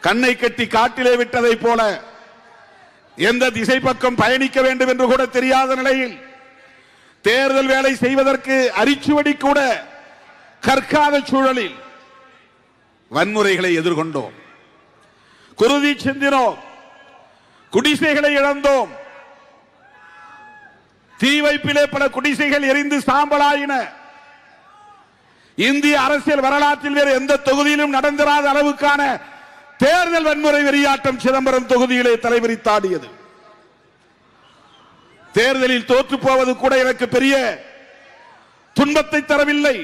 கண்ணை கட்டி காட்டிலே விட்டதை போல எந்த திசை பக்கம் பயணிக்க வேண்டும் என்று கூட தெரியாத நிலையில் தேர்தல் வேலை செய்வதற்கு அரிச்சுவடி கூட கற்காத சூழலில் வன்முறைகளை எதிர்கொண்டோம். குருதி சிந்தினோம். குடிசைகளை இழந்தோம். தீ வைப்பிலே பல குடிசைகள் எரிந்து சாம்பலாயின. இந்திய அரசியல் வரலாற்றில் வேறு எந்த தொகுதியிலும் நடந்திராத அளவுக்கான தேர்தல் வன்முறை வெறியாட்டம் சிதம்பரம் தொகுதியிலே தலைவிரித்தாடியது தேர்தலில் தோற்று போவது கூட எனக்கு பெரிய துன்பத்தை தரவில்லை.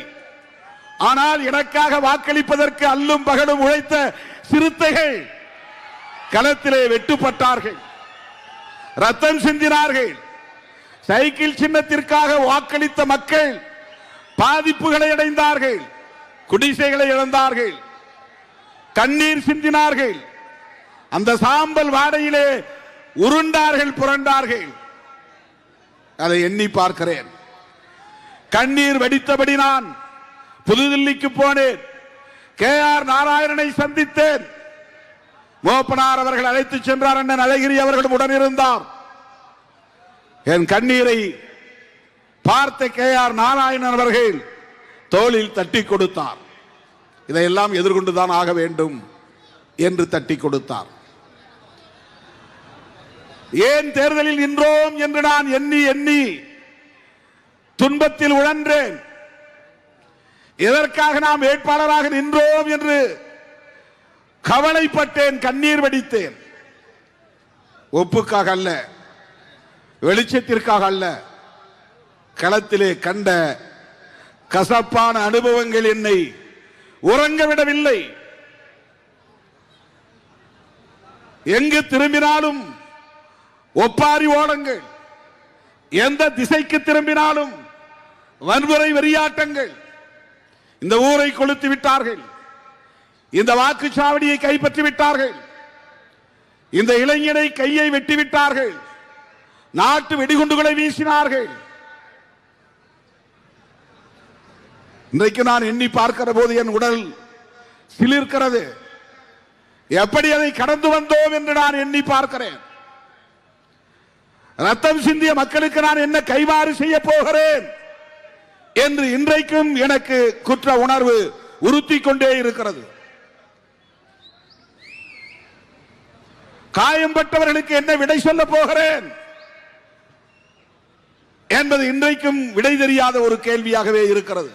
ஆனால் எனக்காக வாக்களிப்பதற்கு அல்லும் பகலும் உழைத்த சிறுத்தைகள் களத்திலே வெட்டுப்பட்டார்கள். ரத்தம் சிந்தினார்கள். சைக்கிள் சின்னத்திற்காக வாக்களித்த மக்கள் பாதிப்புகளை அடைந்தார்கள். குடிசைகளை இழந்தார்கள். கண்ணீர் சிந்தினார்கள். அந்த சாம்பல் வாடையிலே உருண்டார்கள் புரண்டார்கள். அதை எண்ணி பார்க்கிறேன். கண்ணீர் வடித்தபடி நான் புதுதில்லிக்கு போனேன். கே ஆர் நாராயணனை சந்தித்தேன். மோப்பனார் அவர்கள் அழைத்து சென்றார் அண்ணன் அழகிரி அவர்களும் உடனிருந்தார். என் கண்ணீரை பார்த்த கே ஆர் நாராயணன் அவர்கள் தோளில் தட்டி கொடுத்தார். இதையெல்லாம் எதிர்கொண்டுதான் ஆக வேண்டும் என்று தட்டி கொடுத்தார். ஏன் தேர்தலில் நின்றோம் என்று நான் எண்ணி எண்ணி துன்பத்தில் உழன்றேன். எதற்காக நாம் வேட்பாளராக நின்றோம் என்று கவலைப்பட்டேன் கண்ணீர் வடித்தேன். ஒப்புக்காக அல்ல வெளிச்சத்திற்காக அல்ல களத்திலே கண்ட கசப்பான அனுபவங்கள் என்னை உறங்க விடவில்லை எங்கு திரும்பினாலும் ஒப்பாரி ஓடங்கள். எந்த திசைக்கு திரும்பினாலும் வன்முறை வெறியாட்டங்கள். இந்த ஊரை கொளுத்து விட்டார்கள். இந்த வாக்குச்சாவடியை கைப்பற்றி விட்டார்கள். இந்த இளைஞனை கையை வெட்டி விட்டார்கள். நாட்டு வெடிகுண்டுகளை வீசினார்கள். இன்றைக்கு நான் எண்ணி பார்க்கிற போது என் உடல் சிலிர்க்கிறது. எப்படி அதை கடந்து வந்தோம் என்று நான் எண்ணி பார்க்கிறேன். ரத்தம் சிந்திய மக்களுக்கு நான் என்ன கைவாறு செய்ய போகிறேன் என்று இன்றைக்கும் எனக்கு குற்ற உணர்வு உறுத்தி கொண்டே இருக்கிறது. காயம்பட்டவர்களுக்கு என்ன விடை சொல்ல போகிறேன் என்பது இன்றைக்கும் விடை தெரியாத ஒரு கேள்வியாகவே இருக்கிறது.